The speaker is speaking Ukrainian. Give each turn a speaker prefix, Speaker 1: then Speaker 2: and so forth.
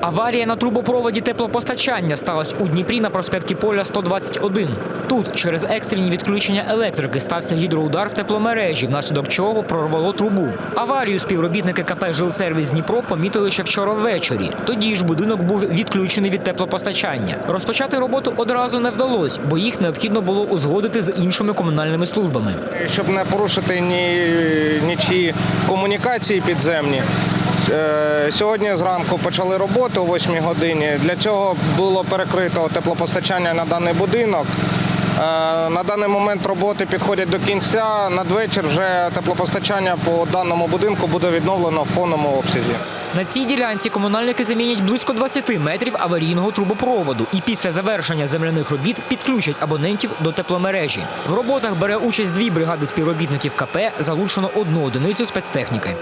Speaker 1: Аварія на трубопроводі теплопостачання сталася у Дніпрі на проспекті Поля 121. Тут через екстрені відключення електрики стався гідроудар в тепломережі, внаслідок чого прорвало трубу. Аварію співробітники КП «Жилсервіс Дніпро помітили ще вчора ввечері. Тоді ж будинок був відключений від теплопостачання. Розпочати роботу одразу не вдалося, бо їх необхідно було узгодити з іншими комунальними службами.
Speaker 2: щоб не порушити ні, нічі комунікації підземні. Е, Сьогодні зранку почали роботу о 8 годині. Для цього було перекрито теплопостачання на даний будинок. Е, На даний момент роботи підходять до кінця. Надвечір вже теплопостачання по даному будинку буде відновлено в повному обсязі.
Speaker 1: На цій ділянці комунальники замінять близько 20 метрів аварійного трубопроводу і після завершення земляних робіт підключать абонентів до тепломережі. В роботах бере участь дві бригади співробітників КП, залучено одну одиницю спецтехніки.